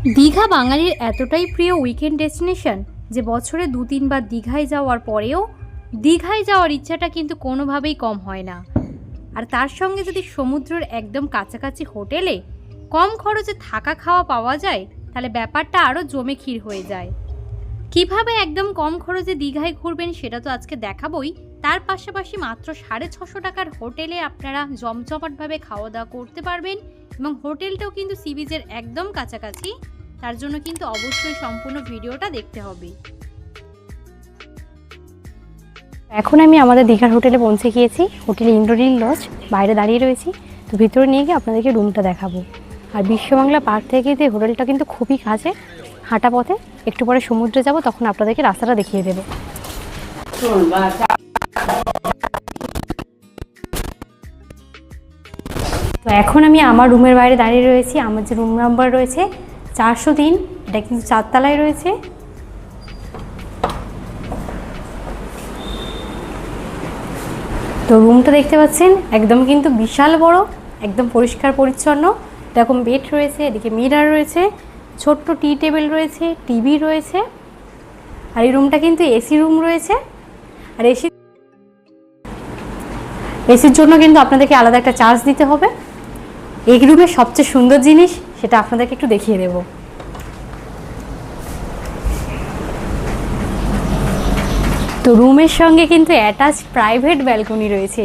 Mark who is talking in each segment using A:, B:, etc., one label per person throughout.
A: দীঘা বাঙালির এতটাই প্রিয় উইকেন্ড ডেস্টিনেশন যে বছরে দু তিনবার দীঘায় যাওয়ার পরেও দীঘায় যাওয়ার ইচ্ছাটা কিন্তু কোনোভাবেই কম হয় না। আর তার সঙ্গে যদি সমুদ্রের একদম কাছাকাছি হোটেলে কম খরচে থাকা খাওয়া পাওয়া যায়, তাহলে ব্যাপারটা আরও জমে ক্ষীর হয়ে যায়। কীভাবে একদম কম খরচে দীঘায় ঘুরবেন সেটা তো আজকে দেখাবই। তার পাশাপাশি মাত্র সাড়ে ছশো টাকার হোটেলে আপনারা জমজমাটভাবে খাওয়া দাওয়া করতে পারবেন। এবং হোটেলটাও কিন্তু সি বিচের একদম কাছাকাছি তার জন্য কিন্তু অবশ্যই সম্পূর্ণ ভিডিওটা দেখতে হবে।
B: এখন আমি আমাদের দীঘার হোটেলে পৌঁছে গিয়েছি হোটেল ইন্দ্রনীল লজ বাইরে দাঁড়িয়ে রয়েছি। তো ভিতরে নিয়ে গিয়ে আপনাদেরকে রুমটা দেখাবো। আর বিশ্ববাংলা পার্ক থেকে এই হোটেলটা কিন্তু খুবই কাছে হাঁটা পথে একটু পরে সমুদ্রে যাব তখন আপনাদেরকে রাস্তাটা দেখিয়ে দেবো। তো এখন আমি আমার রুমের বাইরে দাঁড়িয়ে রয়েছি, আমার যে রুম নাম্বার রয়েছে, চারশো তিন, এটা কিন্তু চারতলায় রয়েছে। তো রুমটা দেখতে পাচ্ছেন, একদম কিন্তু বিশাল বড়, একদম পরিষ্কার পরিচ্ছন্ন। এরকম বেড রয়েছে, এদিকে মিরার রয়েছে, ছোট্ট টি টেবিল রয়েছে টিভি রয়েছে। আর এই রুমটা কিন্তু এসি রুম রয়েছে। আর এসি এসির জন্য কিন্তু আপনাদেরকে আলাদা একটা চার্জ দিতে হবে। এই রুমের সবচেয়ে সুন্দর জিনিস সেটা আপনাদেরকে একটু দেখিয়ে দেবো। তো রুমের সঙ্গে কিন্তু অ্যাটাচ প্রাইভেট ব্যালকনি রয়েছে।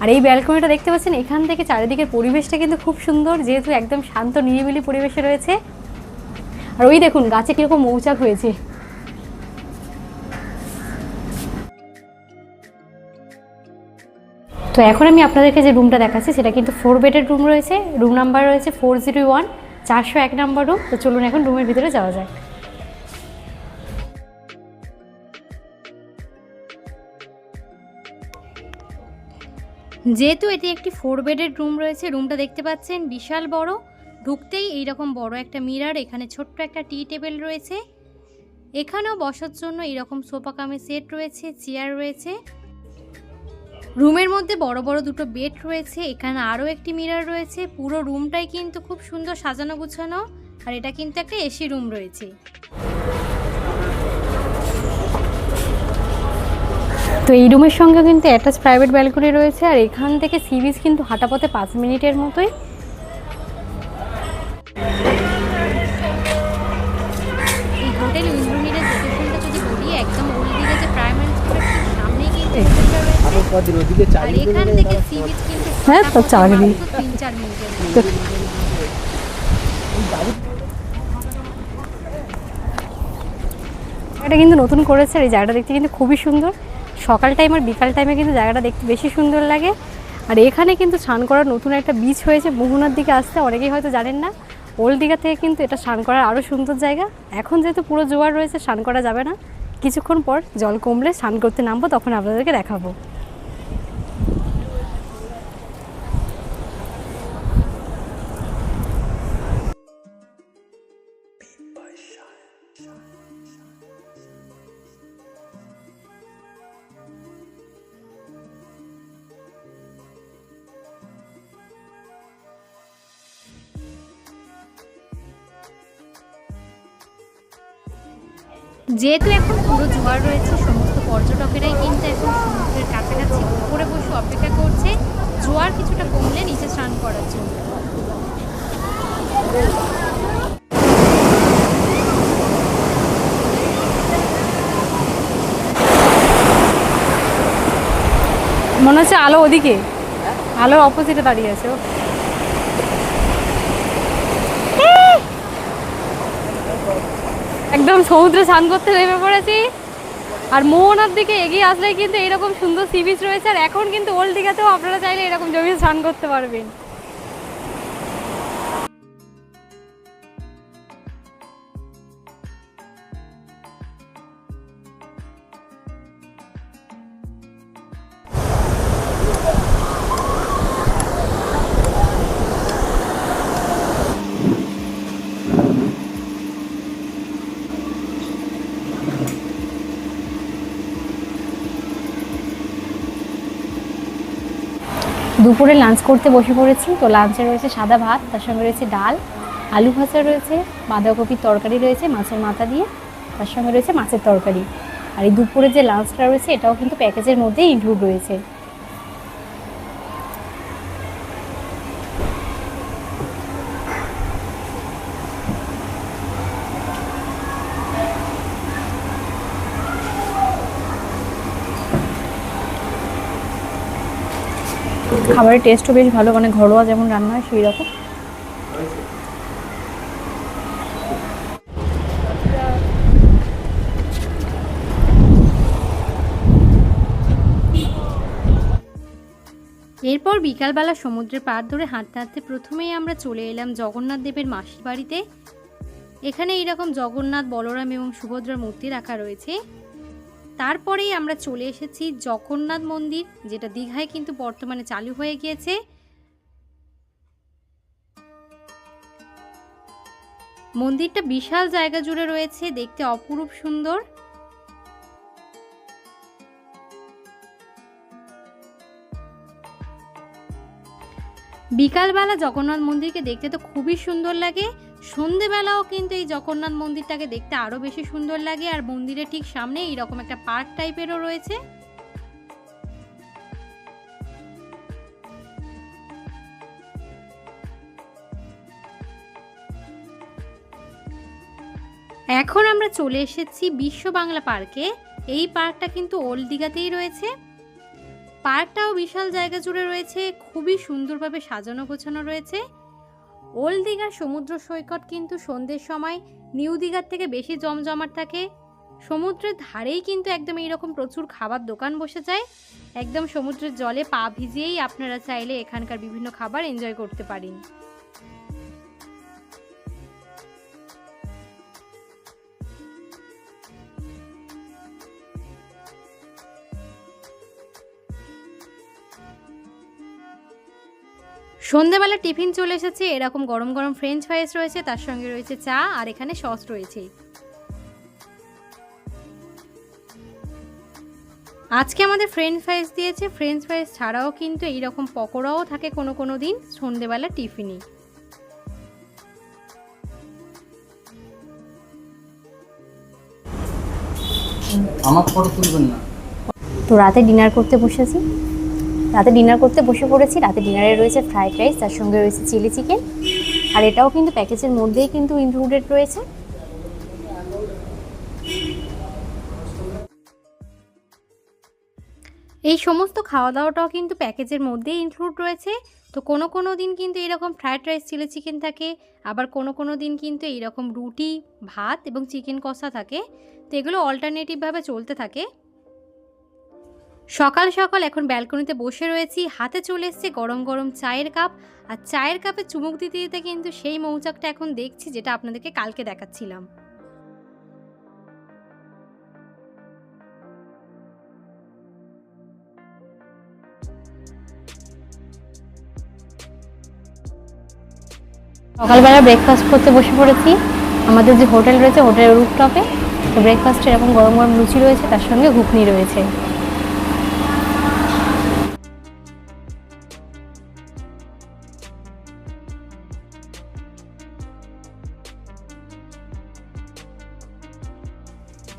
B: আর এই ব্যালকনিটা দেখতে পাচ্ছেন, এখান থেকে চারিদিকের পরিবেশটা কিন্তু খুব সুন্দর, যেহেতু একদম শান্ত নিরিবিলি পরিবেশে রয়েছে। আর ওই দেখুন, গাছে কীরকম মৌচাক হয়েছে। তো এখন আমি আপনাদেরকে যে রুমটা দেখাচ্ছি, সেটা কিন্তু ফোর বেডের রুম রয়েছে। রুম নাম্বার রয়েছে ফোর জিরো ওয়ান চারশো এক নাম্বার রুম তো চলুন এখন রুমের ভিতরে যাওয়া যায়
A: যেহেতু এটি একটি ফোর বেডের রুম রয়েছে রুমটা দেখতে পাচ্ছেন, বিশাল বড়। ঢুকতেই এইরকম বড় একটা মিরার এখানে ছোট্ট একটা টি টেবিল রয়েছে। এখানেও বসার জন্য এরকম সোফা কামে সেট রয়েছে চেয়ার রয়েছে। রুমের মধ্যে বড় বড় দুটো বেড রয়েছে, এখানে আরও একটি মিরার রয়েছে। পুরো রুমটাই কিন্তু খুব সুন্দর সাজানো গুছানো, আর এটা কিন্তু একটা এসি রুম রয়েছে।
B: তো এই রুমের সঙ্গে কিন্তু অ্যাটাচ প্রাইভেট ব্যালকনি রয়েছে, আর এখান থেকে সি বিচ কিন্তু হাঁটা পথে পাঁচ মিনিটের মতোই। হ্যাঁ, তো চাকরি। এটা কিন্তু নতুন করেছে আর এই জায়গাটা দেখতে কিন্তু খুবই সুন্দর। সকাল টাইম আর বিকাল টাইমে কিন্তু জায়গাটা দেখতে বেশি সুন্দর লাগে। আর এখানে কিন্তু স্নান করার নতুন একটা বিচ হয়েছে মোহনার দিকে আসতে অনেকেই হয়তো জানেন না। ওল্ড দীঘা থেকে কিন্তু এটা স্নান করার আরও সুন্দর জায়গা। এখন যেহেতু পুরো জোয়ার রয়েছে স্নান করা যাবে না। কিছুক্ষণ পর জল কমলে স্নান করতে নামবো তখন আপনাদেরকে দেখাবো।
A: যেহেতু এখন পুরো জোয়ার রয়েছে, সমস্ত পর্যটকেরাই কিন্তু এখন সমুদ্রের কাছাকাছি উপরে বসে অপেক্ষা করছে, জোয়ার কিছুটা কমলে নিচে স্নান করার জন্য।
B: মনে হচ্ছে আলো ওদিকে। আলোর অপোজিটে দাঁড়িয়ে আছে একদম সমুদ্রে স্নান করতে নেমে পড়েছি। আর মোহনার দিকে এগিয়ে আসলে কিন্তু এরকম সুন্দর সি বিচ রয়েছে। আর এখন কিন্তু ওল্ড দীঘাতেও আপনারা চাইলে এরকম জমি স্নান করতে পারবেন। দুপুরে লাঞ্চ করতে বসে পড়েছি। তো লাঞ্চে রয়েছে সাদা ভাত, তার সঙ্গে রয়েছে ডাল, আলু ভাজা রয়েছে, বাঁধাকপির তরকারি রয়েছে মাছের মাথা দিয়ে, তার সঙ্গে রয়েছে মাছের তরকারি। আর এই দুপুরে যে লাঞ্চটা রয়েছে, এটাও কিন্তু প্যাকেজের মধ্যেই ইনক্লুড রয়েছে। খাবারের টেস্টও বেশ ভালো মানে ঘরোয়া যেমন রান্না হয় সেই রকম
A: এরপর বিকালবেলা সমুদ্রের পার ধরে হাঁটতে হাঁটতে প্রথমেই আমরা চলে এলাম জগন্নাথ দেবের মাসির বাড়িতে। এখানে এইরকম জগন্নাথ, বলরাম এবং সুভদ্রার মূর্তি রাখা রয়েছে। তারপরেই আমরা চলে এসেছি জগন্নাথ মন্দির, যেটা দীঘায় কিন্তু বর্তমানে চালু হয়ে গিয়েছে। মন্দিরটা বিশাল জায়গা জুড়ে রয়েছে, দেখতে অপরূপ সুন্দর। বিকালবেলা জগন্নাথ মন্দিরকে দেখতে তো খুবই সুন্দর লাগে। সন্ধেবেলাও কিন্তু এই জগন্নাথ মন্দিরটাকে দেখতে আরও বেশি সুন্দর লাগে আর মন্দিরের ঠিক সামনে এইরকম একটা পার্ক টাইপেরও রয়েছে। এখন আমরা চলে এসেছি বিশ্ব বাংলা পার্কে। এই পার্কটা কিন্তু ওল্ড দীঘাতেই রয়েছে। পার্কটাও বিশাল জায়গা জুড়ে রয়েছে, খুবই সুন্দরভাবে সাজানো গোছানো রয়েছে। ওল্ড দীঘার সমুদ্র সৈকত কিন্তু সন্ধ্যের সময়, নিউ দীঘার থেকে বেশি জমজমাট থাকে। সমুদ্রের ধারেই কিন্তু একদম এইরকম প্রচুর খাবার দোকান বসে যায়। একদম সমুদ্রের জলে পা ভিজিয়েই আপনারা চাইলে এখানকার বিভিন্ন খাবার এনজয় করতে পারেন। সন্ধেবেলা টিফিন চলে এসেছে এরকম গরম গরম ফ্রেঞ্চ ফ্রাইস রয়েছে তার সঙ্গে রয়েছে চা আর এখানে সস রয়েছে। আজকে আমাদের ফ্রেঞ্চ ফ্রাইস দিয়েছে ফ্রেঞ্চ ফ্রাইস ছাড়াও কিন্তু এইরকম পকোড়াও থাকে কোনো কোনো দিন সন্ধেবেলা টিফিনে।
C: আমার ফটো তুলবেন না।
B: তো রাতে ডিনার করতে বসেছি। রাতে ডিনার করতে বসে পড়েছি। রাতে ডিনারে রয়েছে ফ্রাইড রাইস তার সঙ্গে রয়েছে চিলি চিকেন আর এটাও কিন্তু প্যাকেজের মধ্যেই কিন্তু ইনক্লুডেড রয়েছে।
A: এই সমস্ত খাওয়া দাওয়াটাও কিন্তু প্যাকেজের মধ্যেই ইনক্লুড রয়েছে। তো কোনো কোনো দিন কিন্তু এরকম ফ্রায়েড রাইস চিলি চিকেন থাকে। আবার কোনো কোনো দিন কিন্তু এইরকম রুটি, ভাত এবং চিকেন কষা থাকে। তো এগুলো অল্টারনেটিভভাবে চলতে থাকে। সকাল সকাল এখন ব্যালকনিতে বসে রয়েছি। হাতে চলে এসছে গরম গরম চায়ের কাপ। আর চায়ের কাপে চুমুক দিতে দিতে কিন্তু সেই মৌচাকটা এখন দেখছি যেটা আপনাদেরকে কালকে দেখাচ্ছিলাম।
B: সকালবেলা ব্রেকফাস্ট করতে বসে পড়েছি। আমাদের যে হোটেল রয়েছে, হোটেলের রুফটপে তো ব্রেকফাস্টে এরকম গরম গরম লুচি রয়েছে, তার সঙ্গে ঘুগনি রয়েছে।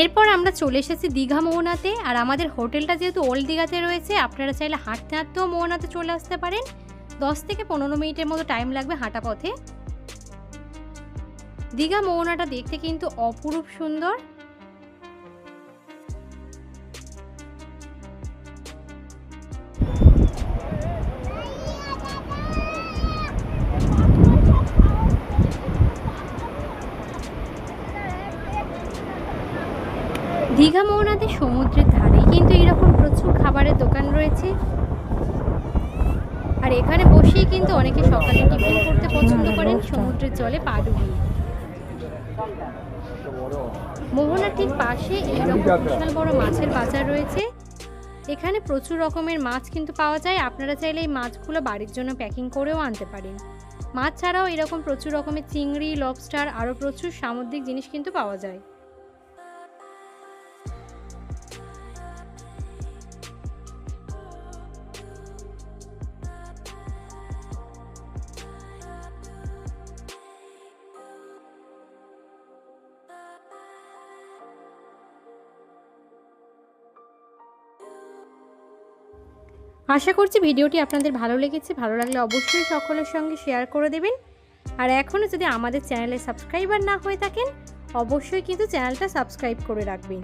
A: এরপর আমরা চলে এসেছি দীঘা মোহনাতে, আর আমাদের হোটেলটা যেহেতু ওল্ড দীঘাতে রয়েছে, আপনারা চাইলে হাঁটতে হাঁটতেও মোহনাতে চলে আসতে পারেন। দশ থেকে পনেরো মিনিটের মতো টাইম লাগবে হাঁটা পথে। দীঘা মোহনাটা দেখতে কিন্তু অপরূপ সুন্দর। প্রচুর খাবারের দোকান রয়েছে। আর এখানে বসেই কিন্তু অনেকে সকালে টিফিন করতে পছন্দ করেন সমুদ্রের জলে পা ডুবিয়ে। মোহনার ঠিক পাশে এইরকম বিশাল বড় মাছের বাজার রয়েছে। এখানে প্রচুর রকমের মাছ কিন্তু পাওয়া যায়। আপনারা চাইলে এই মাছগুলো বাড়ির জন্য প্যাকিং করেও আনতে পারেন। মাছ ছাড়াও এরকম প্রচুর রকমের চিংড়ি লবস্টার আরও প্রচুর সামুদ্রিক জিনিস কিন্তু পাওয়া যায়। আশা করছি ভিডিওটি আপনাদের ভালো লেগেছে। ভালো লাগলে অবশ্যই সকলের সঙ্গে শেয়ার করে দেবেন। আর এখনও যদি আমাদের চ্যানেলে সাবস্ক্রাইবার না হয়ে থাকেন, অবশ্যই কিন্তু চ্যানেলটা সাবস্ক্রাইব করে রাখবেন।